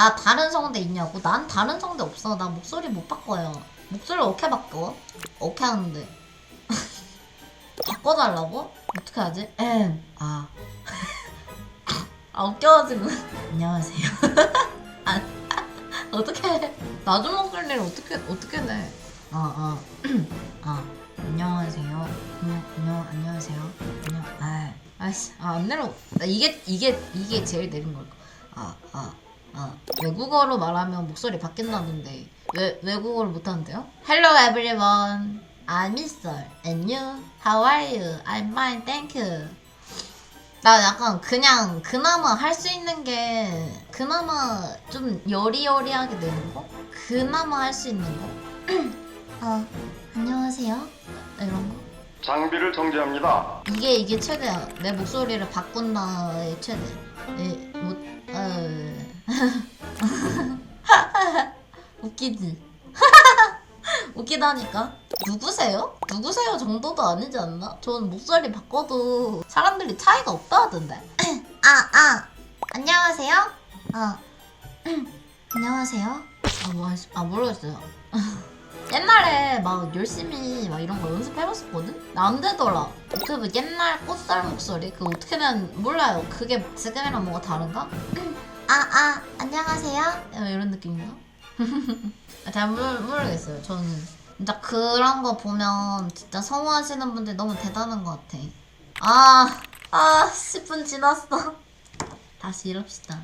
나 다른 성대 있냐고? 난 다른 성대 없어. 나 목소리 못 바꿔요. 목소리 어떻게 바꿔? 어떻게 하는데? 바꿔달라고? 어떻게 하지? 엠. 아. 아, 웃겨가지고. 안녕하세요. 아, 어떻게 해? 낮은 목소리를 어떻게, 어떻게 내? 아, 아. 아. 안녕하세요. 안녕, 안녕, 안녕하세요. 안녕, 아. 아이씨, 아, 안 내려. 나 이게, 이게, 이게 제일 내린 걸까? 아, 아. 아, 외국어로 말하면 목소리 바뀐다던데 왜 외국어를 못하는데요? Hello everyone, I'm Mr. And you? How are you? I'm fine, thank you. 나 약간 그냥 그나마 할 수 있는 게 그나마 좀 여리여리하게 되는 거? 그나마 할 수 있는 거? 어, 안녕하세요? 이런 거? 장비를 정지합니다. 이게 이게 최대야. 내 목소리를 바꾼다의 최대. 에, 뭐, 어... 웃기지. 웃기다니까. 누구세요? 누구세요 정도도 아니지 않나? 전 목소리 바꿔도 사람들이 차이가 없다 하던데. 아, 아. 안녕하세요? 아. 안녕하세요? 아, 뭐, 아 모르겠어요. 막 열심히 막 이런 거 연습해봤었거든? 나안 되더라. 유튜브 옛날 꽃살 목소리? 그거 어떻게 는 몰라요. 그게 지금이랑 뭐가 다른가? 아, 아, 안녕하세요? 약간 이런 느낌인가? 아, 잘 모르, 모르겠어요. 저는 진짜 그런 거 보면 진짜 성우하시는 분들 너무 대단한 것 같아. 아, 아, 10분 지났어. 다시 이럽시다.